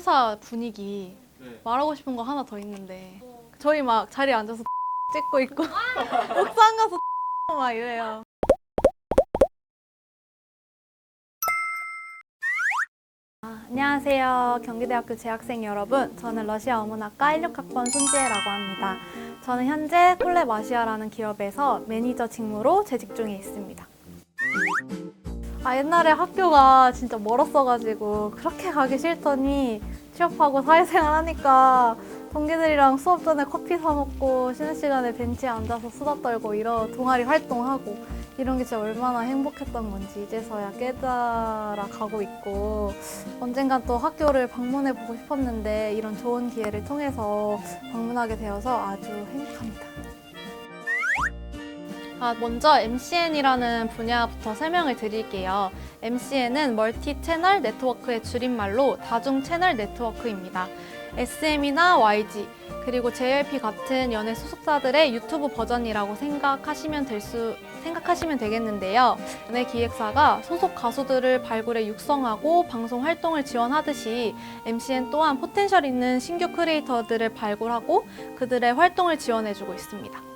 회사 분위기 네. 말하고 싶은 거 하나 더 있는데 저희 막 자리에 앉아서 찍고 있고 옥상 가서 막 이래요. 아, 안녕하세요. 경기대학교 재학생 여러분. 저는 러시아 어문학과 16학번 손지혜라고 합니다. 저는 현재 콜레마시아라는 기업에서 매니저 직무로 재직 중에 있습니다. 아, 옛날에 학교가 진짜 멀었어가지고 그렇게 가기 싫더니 취업하고 사회생활 하니까 동기들이랑 수업 전에 커피 사 먹고 쉬는 시간에 벤치에 앉아서 수다 떨고 이런 동아리 활동하고 이런 게 진짜 얼마나 행복했던 건지 이제서야 깨달아 가고 있고 언젠간 또 학교를 방문해 보고 싶었는데 이런 좋은 기회를 통해서 방문하게 되어서 아주 행복합니다. 아, 먼저 MCN이라는 분야부터 설명을 드릴게요. MCN은 멀티 채널 네트워크의 줄임말로 다중 채널 네트워크입니다. SM이나 YG 그리고 JYP 같은 연예 소속사들의 유튜브 버전이라고 생각하시면 될 수 생각하시면 되겠는데요. 연예 기획사가 소속 가수들을 발굴해 육성하고 방송 활동을 지원하듯이 MCN 또한 포텐셜 있는 신규 크리에이터들을 발굴하고 그들의 활동을 지원해주고 있습니다.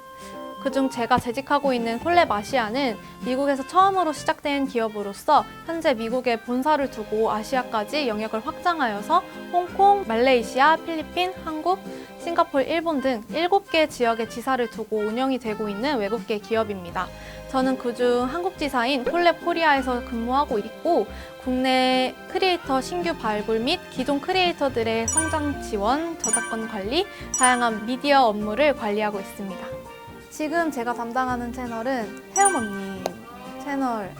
그중 제가 재직하고 있는 콜레마시아는 미국에서 처음으로 시작된 기업으로서 현재 미국에 본사를 두고 아시아까지 영역을 확장하여서 홍콩, 말레이시아, 필리핀, 한국, 싱가포르, 일본 등 7개 지역에 지사를 두고 운영이 되고 있는 외국계 기업입니다. 저는 그중 한국 지사인 콜레 코리아에서 근무하고 있고 국내 크리에이터 신규 발굴 및 기존 크리에이터들의 성장 지원, 저작권 관리, 다양한 미디어 업무를 관리하고 있습니다. 지금 제가 담당하는 채널은 헤어머님 채널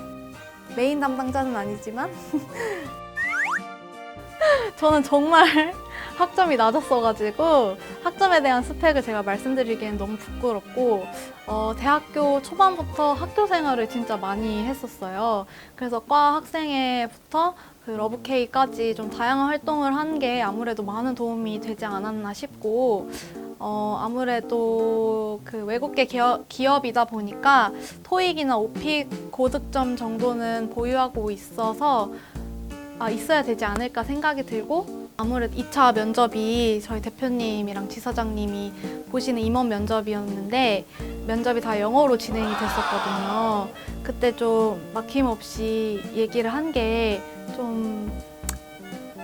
메인 담당자는 아니지만 저는 정말 학점이 낮았어가지고 학점에 대한 스펙을 제가 말씀드리기엔 너무 부끄럽고 어, 대학교 초반부터 학교 생활을 진짜 많이 했었어요. 그래서 과 학생회부터 그 러브케이까지 좀 다양한 활동을 한 게 아무래도 많은 도움이 되지 않았나 싶고 어, 아무래도 그 외국계 기업, 기업 이다 보니까 토익이나 오픽 고득점 정도는 보유하고 있어서 아, 있어야 되지 않을까 생각이 들고 아무래도 2차 면접이 저희 대표님이랑 지사장님이 보시는 임원 면접이었는데 면접이 다 영어로 진행이 됐었거든요. 그때 좀 막힘없이 얘기를 한 게 좀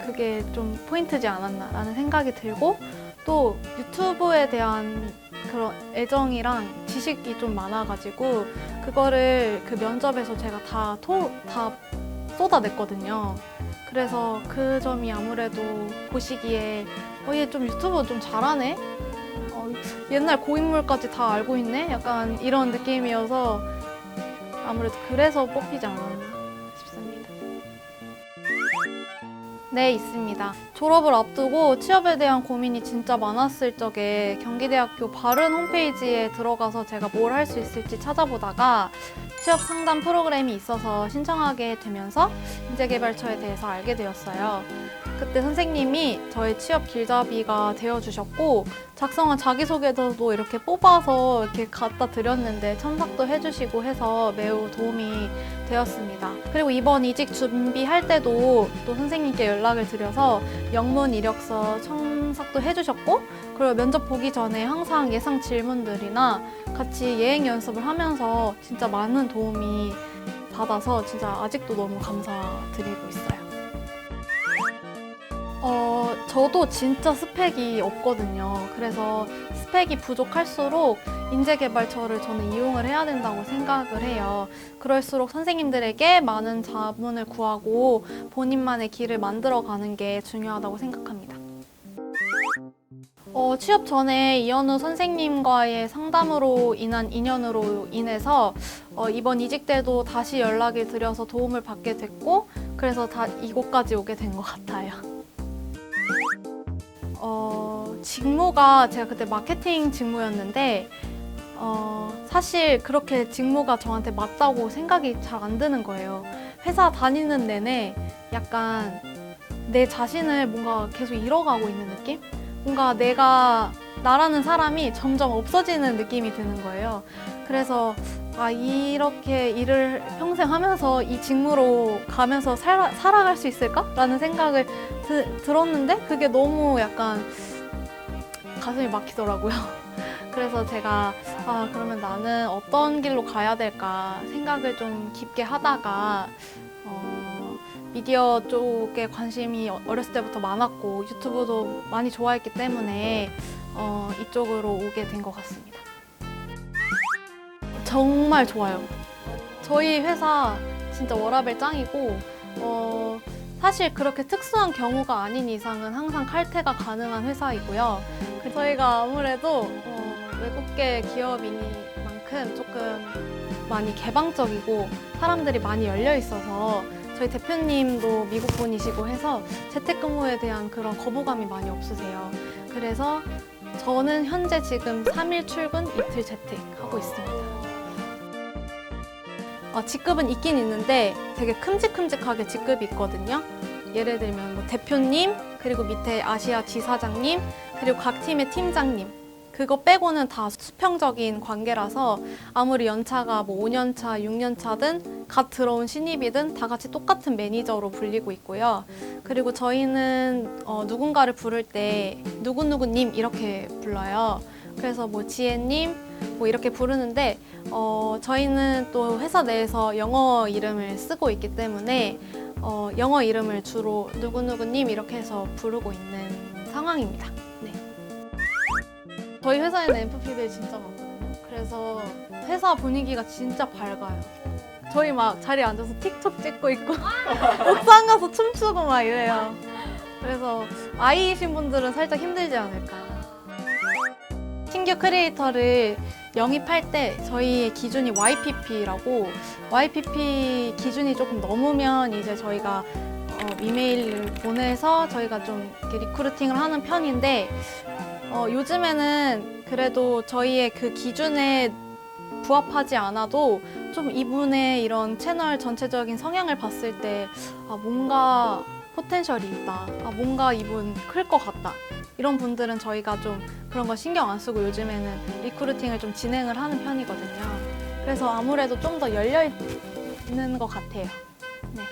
그게 좀 포인트지 않았나라는 생각이 들고 또 유튜브에 대한 그런 애정이랑 지식이 좀 많아가지고 그거를 그 면접에서 제가 다, 토, 다 쏟아냈거든요. 그래서 그 점이 아무래도 보시기에 어, 얘 좀 유튜브 좀 잘하네? 어, 옛날 고인물까지 다 알고 있네? 약간 이런 느낌이어서 아무래도 그래서 뽑히지 않았나 네, 있습니다. 졸업을 앞두고 취업에 대한 고민이 진짜 많았을 적에 경기대학교 바른 홈페이지에 들어가서 제가 뭘 할 수 있을지 찾아보다가 취업 상담 프로그램이 있어서 신청하게 되면서 인재개발처에 대해서 알게 되었어요. 그때 선생님이 저의 취업 길잡이가 되어주셨고 작성한 자기소개서도 이렇게 뽑아서 이렇게 갖다 드렸는데 첨삭도 해주시고 해서 매우 도움이 되었습니다. 그리고 이번 이직 준비할 때도 또 선생님께 연락을 드려서 영문 이력서 첨삭도 해주셨고 그리고 면접 보기 전에 항상 예상 질문들이나 같이 예행 연습을 하면서 진짜 많은 도움이 받아서 진짜 아직도 너무 감사드리고 있어요. 어, 저도 진짜 스펙이 없거든요. 그래서 스펙이 부족할수록 인재개발처를 저는 이용을 해야 된다고 생각을 해요. 그럴수록 선생님들에게 많은 자문을 구하고 본인만의 길을 만들어가는 게 중요하다고 생각합니다. 어, 취업 전에 이현우 선생님과의 상담으로 인한 인연으로 인해서 어, 이번 이직 때도 다시 연락을 드려서 도움을 받게 됐고 그래서 다 이곳까지 오게 된 것 같아요. 어, 직무가 제가 그때 마케팅 직무였는데 어, 사실 그렇게 직무가 저한테 맞다고 생각이 잘 안 드는 거예요. 회사 다니는 내내 약간 내 자신을 뭔가 계속 잃어가고 있는 느낌? 뭔가 내가 나라는 사람이 점점 없어지는 느낌이 드는 거예요. 그래서 아, 이렇게 일을 평생 하면서 이 직무로 가면서 살아, 살아갈 수 있을까? 라는 생각을 드- 들었는데 그게 너무 약간 가슴이 막히더라고요. 그래서 제가 아, 그러면 나는 어떤 길로 가야 될까 생각을 좀 깊게 하다가 어, 미디어 쪽에 관심이 어- 어렸을 때부터 많았고 유튜브도 많이 좋아했기 때문에 어, 이쪽으로 오게 된 것 같습니다. 정말 좋아요. 저희 회사 진짜 워라벨 짱이고 어, 사실 그렇게 특수한 경우가 아닌 이상은 항상 칼퇴가 가능한 회사이고요. 그 저희가 아무래도 어, 외국계 기업이니만큼 조금 많이 개방적이고 사람들이 많이 열려 있어서 저희 대표님도 미국 분이시고 해서 재택근무에 대한 그런 거부감이 많이 없으세요. 그래서 저는 현재 지금 3일 출근, 이틀 재택 하고 있습니다. 어, 직급은 있긴 있는데 되게 큼직큼직하게 직급이 있거든요. 예를 들면 뭐 대표님, 그리고 밑에 아시아 지사장님, 그리고 각 팀의 팀장님. 그거 빼고는 다 수평적인 관계라서 아무리 연차가 뭐 5년차, 6년차든 갓 들어온 신입이든 다 같이 똑같은 매니저로 불리고 있고요. 그리고 저희는 어, 누군가를 부를 때 누구누구님 이렇게 불러요. 그래서 뭐 지혜님 뭐 이렇게 부르는데 어, 저희는 또 회사 내에서 영어 이름을 쓰고 있기 때문에 어, 영어 이름을 주로 누구누구님 이렇게 해서 부르고 있는 상황입니다. 네. 저희 회사에는 MFP들이 진짜 많거든요. 그래서 회사 분위기가 진짜 밝아요. 저희 막 자리에 앉아서 틱톡 찍고 있고 옥상 가서 춤추고 막 이래요. 그래서 아이이신 분들은 살짝 힘들지 않을까. 신규 크리에이터를 영입할 때 저희의 기준이 YPP라고 YPP 기준이 조금 넘으면 이제 저희가 어, 이메일을 보내서 저희가 좀 이렇게 리크루팅을 하는 편인데 어, 요즘에는 그래도 저희의 그 기준에 부합하지 않아도 좀 이분의 이런 채널 전체적인 성향을 봤을 때 아, 뭔가 포텐셜이 있다. 아, 뭔가 이분 클 것 같다. 이런 분들은 저희가 좀 그런 거 신경 안 쓰고 요즘에는 리크루팅을 좀 진행을 하는 편이거든요. 그래서 아무래도 좀 더 열려 있는 것 같아요. 네.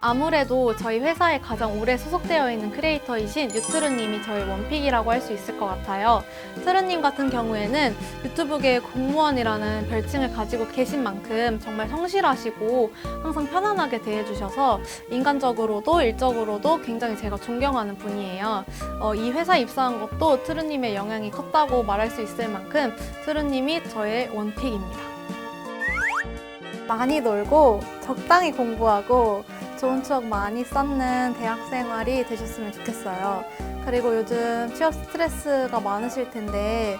아무래도 저희 회사에 가장 오래 소속되어 있는 크리에이터이신 유트르님이 저희 원픽이라고 할 수 있을 것 같아요. 트르님 같은 경우에는 유튜브계 공무원이라는 별칭을 가지고 계신 만큼 정말 성실하시고 항상 편안하게 대해주셔서 인간적으로도 일적으로도 굉장히 제가 존경하는 분이에요. 어, 이 회사 입사한 것도 트르님의 영향이 컸다고 말할 수 있을 만큼 트르님이 저의 원픽입니다. 많이 놀고 적당히 공부하고 좋은 추억 많이 쌓는 대학 생활이 되셨으면 좋겠어요. 그리고 요즘 취업 스트레스가 많으실 텐데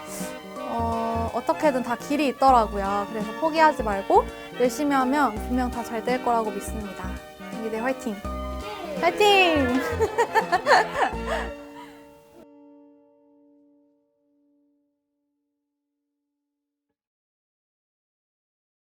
어, 어떻게든 다 길이 있더라고요. 그래서 포기하지 말고 열심히 하면 분명 다 잘 될 거라고 믿습니다. 경기대 화이팅! 화이팅!